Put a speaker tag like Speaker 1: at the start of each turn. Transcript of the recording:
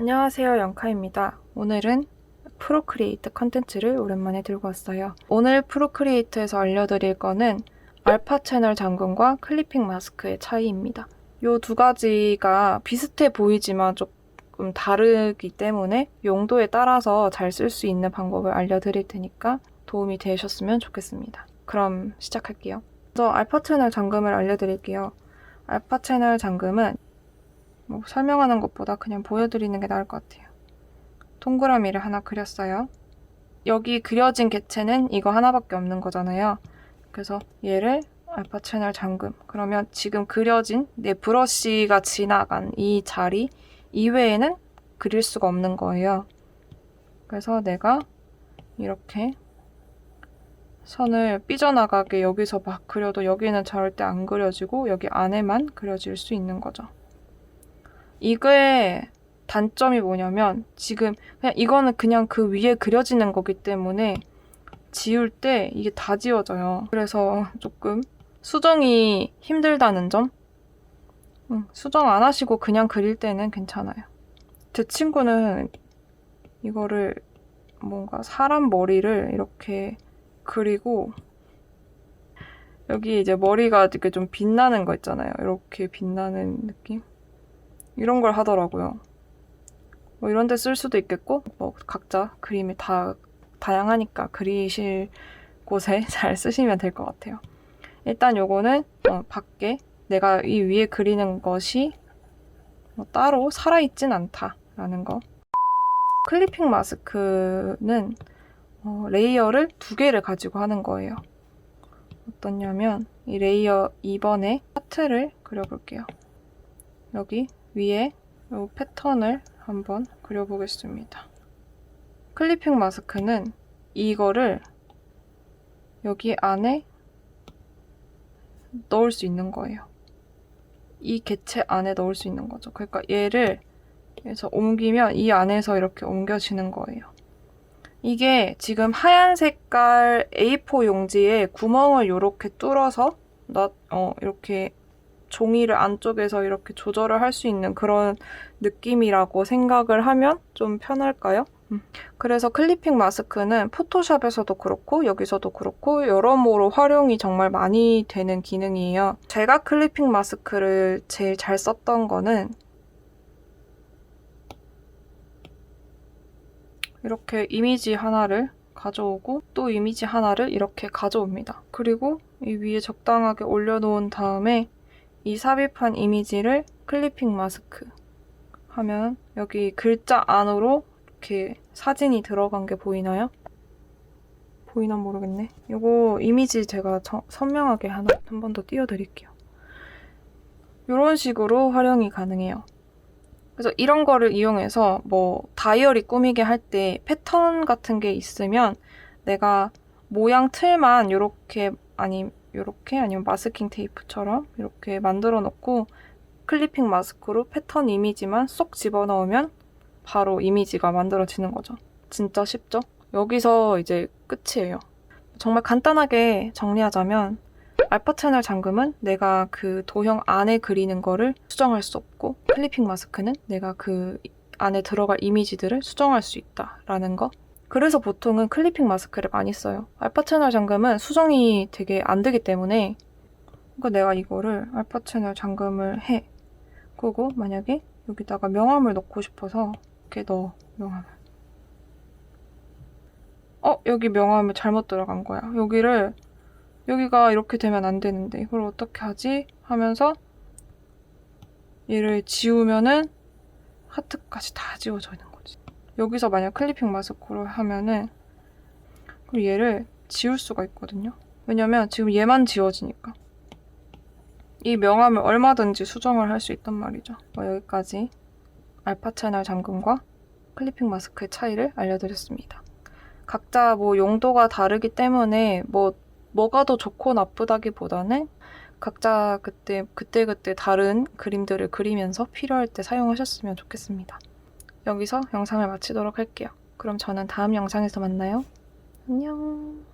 Speaker 1: 안녕하세요 영카입니다. 오늘은 프로크리에이트 컨텐츠를 오랜만에 들고 왔어요. 오늘 프로크리에이트에서 알려드릴 거는 알파 채널 잠금과 클리핑 마스크의 차이입니다. 이 두 가지가 비슷해 보이지만 조금 다르기 때문에 용도에 따라서 잘 쓸 수 있는 방법을 알려드릴 테니까 도움이 되셨으면 좋겠습니다. 그럼 시작할게요. 먼저 알파 채널 잠금을 알려드릴게요. 알파 채널 잠금은 뭐 설명하는 것보다 그냥 보여드리는 게 나을 것 같아요. 동그라미를 하나 그렸어요. 여기 그려진 개체는 이거 하나밖에 없는 거잖아요. 그래서 얘를 알파 채널 잠금. 그러면 지금 그려진 내 브러쉬가 지나간 이 자리 이외에는 그릴 수가 없는 거예요. 그래서 내가 이렇게 선을 삐져나가게 여기서 막 그려도 여기는 절대 안 그려지고 여기 안에만 그려질 수 있는 거죠. 이거의 단점이 뭐냐면 지금 그냥 이거는 그냥 그 위에 그려지는 거기 때문에 지울 때 이게 다 지워져요. 그래서 조금 수정이 힘들다는 점? 응, 수정 안 하시고 그냥 그릴 때는 괜찮아요. 제 친구는 이거를 뭔가 사람 머리를 이렇게 그리고 여기 이제 머리가 이렇게 좀 빛나는 거 있잖아요. 이렇게 빛나는 느낌? 이런 걸 하더라고요. 뭐 이런 데 쓸 수도 있겠고, 뭐 각자 그림이 다 다양하니까 그리실 곳에 잘 쓰시면 될 것 같아요. 일단 요거는 어, 밖에 내가 이 위에 그리는 것이 뭐 따로 살아있진 않다라는 거. 클리핑 마스크는 어, 레이어를 두 개를 가지고 하는 거예요. 어떠냐면 이 레이어 2번에 하트를 그려볼게요. 여기 위에 이 패턴을 한번 그려보겠습니다. 클리핑 마스크는 이거를 여기 안에 넣을 수 있는 거예요. 이 개체 안에 넣을 수 있는 거죠. 그러니까 얘를 해서 옮기면 이 안에서 이렇게 옮겨지는 거예요. 이게 지금 하얀 색깔 A4 용지에 구멍을 이렇게 뚫어서 나, 어, 이렇게 종이를 안쪽에서 이렇게 조절을 할 수 있는 그런 느낌이라고 생각을 하면 좀 편할까요? 음. 그래서 클리핑 마스크는 포토샵에서도 그렇고 여기서도 그렇고 여러모로 활용이 정말 많이 되는 기능이에요. 제가 클리핑 마스크를 제일 잘 썼던 거는 이렇게 이미지 하나를 가져오고 또 이미지 하나를 이렇게 가져옵니다. 그리고 이 위에 적당하게 올려놓은 다음에 이 삽입한 이미지를 클리핑 마스크 하면 여기 글자 안으로 이렇게 사진이 들어간 게 보이나요? 보이나 모르겠네. 이거 이미지 제가 저- 선명하게 하나 한 번 더 띄워드릴게요. 이런 식으로 활용이 가능해요. 그래서 이런 거를 이용해서 뭐 다이어리 꾸미게 할 때 패턴 같은 게 있으면 내가 모양 틀만 이렇게 아니 이렇게 아니면 마스킹 테이프처럼 이렇게 만들어 놓고 클리핑 마스크로 패턴 이미지만 쏙 집어넣으면 바로 이미지가 만들어지는 거죠. 진짜 쉽죠? 여기서 이제 끝이에요. 정말 간단하게 정리하자면 알파 채널 잠금은 내가 그 도형 안에 그리는 거를 수정할 수 없고 클리핑 마스크는 내가 그 안에 들어갈 이미지들을 수정할 수 있다라는 거. 그래서 보통은 클리핑 마스크를 많이 써요. 알파 채널 잠금은 수정이 되게 안 되기 때문에 그러니까 내가 이거를 알파 채널 잠금을 해. 그리고 만약에 여기다가 명암을 넣고 싶어서 이렇게 넣어 명암을. 어 여기 명암이 잘못 들어간 거야. 여기를 여기가 이렇게 되면 안 되는데 이걸 어떻게 하지? 하면서 얘를 지우면은 하트까지 다 지워져 있는 거지. 여기서 만약 클리핑 마스크로 하면은 그리고 얘를 지울 수가 있거든요. 왜냐면 지금 얘만 지워지니까. 이 명암을 얼마든지 수정을 할 수 있단 말이죠. 뭐 여기까지 알파 채널 잠금과 클리핑 마스크의 차이를 알려드렸습니다. 각자 뭐 용도가 다르기 때문에 뭐 뭐가 더 좋고 나쁘다기보다는 각자 그때 그때 그때 다른 그림들을 그리면서 필요할 때 사용하셨으면 좋겠습니다. 여기서 영상을 마치도록 할게요. 그럼 저는 다음 영상에서 만나요. 안녕.